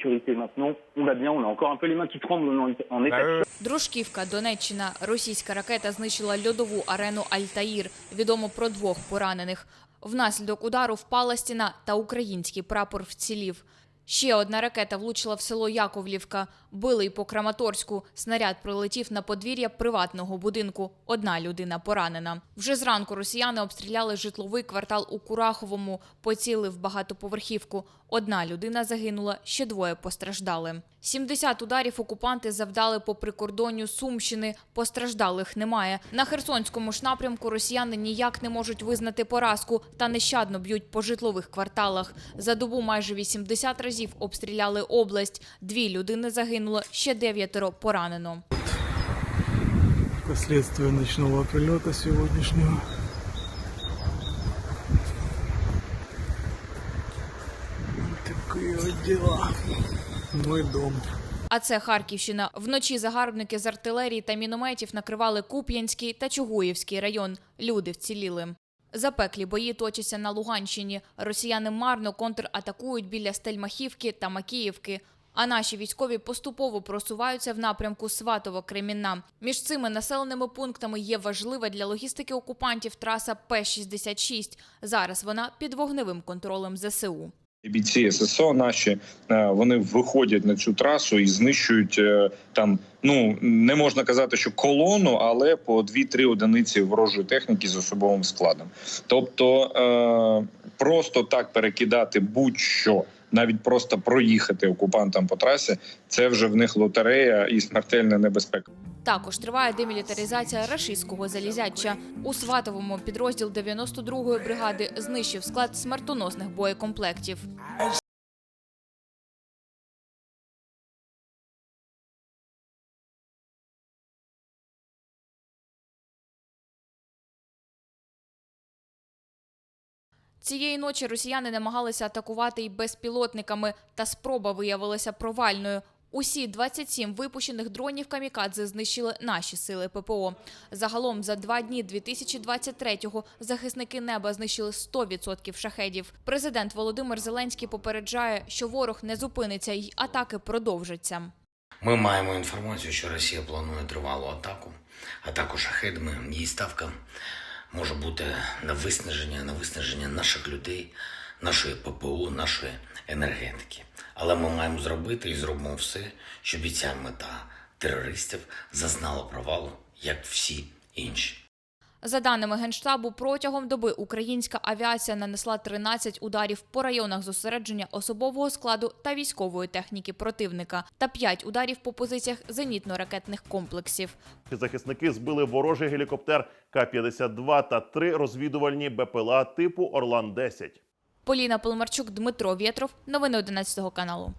sécurité maintenant. On va bien, on a encore un peu les mains qui tremblent en, en état. Дружківка, Донеччина. Російська ракета знищила льодову арену Альтаїр. Відомо про двох поранених. Внаслідок удару впала стіна та український прапор вцілів. Ще одна ракета влучила в село Яковлівка. Били й по Краматорську. Снаряд прилетів на подвір'я приватного будинку. Одна людина поранена. Вже зранку росіяни обстріляли житловий квартал у Кураховому, поцілили в багатоповерхівку. Одна людина загинула, ще двоє постраждали. 70 ударів окупанти завдали по прикордонню Сумщини. Постраждалих немає. На Херсонському ж напрямку росіяни ніяк не можуть визнати поразку та нещадно б'ють по житлових кварталах. За добу майже 80 разів обстріляли область. Дві людини загинуло, ще дев'ятеро поранено. Последствия ночного прилета сегодняшнего. Вот такие вот дела. Мой дом. А це Харківщина. Вночі загарбники з артилерії та мінометів накривали Куп'янський та Чугуївський район. Люди вціліли. Запеклі бої точаться на Луганщині. Росіяни марно контратакують біля Стельмахівки та Макіївки. А наші військові поступово просуваються в напрямку Сватово-Кремінна. Між цими населеними пунктами є важлива для логістики окупантів траса П-66. Зараз вона під вогневим контролем ЗСУ. Бійці ССО наші е, вони виходять на цю трасу і знищують е, там. Ну не можна казати, що колону, але по 2-3 одиниці ворожої техніки з особовим складом. Тобто е, просто так перекидати будь-що, навіть просто проїхати окупантам по трасі, це вже в них лотерея і смертельна небезпека. Також триває демілітаризація рашистського залізяча. У Сватовому підрозділ 92-ї бригади знищив склад смертоносних боєкомплектів. Цієї ночі росіяни намагалися атакувати й безпілотниками, та спроба виявилася провальною. Усі 27 випущених дронів камікадзе знищили наші сили ППО. Загалом за два дні 2023-го захисники неба знищили 100% шахедів. Президент Володимир Зеленський попереджає, що ворог не зупиниться й атаки продовжаться. Ми маємо інформацію, що Росія планує тривалу атаку, атаку шахедами. Її ставка може бути на виснаження, на виснаження наших людей, нашої ППУ, нашої енергетики. Але ми маємо зробити і зробимо все, щоб і ця мета терористів зазнала провалу, як всі інші. За даними Генштабу, протягом доби українська авіація нанесла 13 ударів по районах зосередження особового складу та військової техніки противника та 5 ударів по позиціях зенітно-ракетних комплексів. Захисники збили ворожий гелікоптер К-52 та три розвідувальні БПЛА типу Орлан-10. Поліна Полмарчук, Дмитро Вєтров. Новини 11 каналу.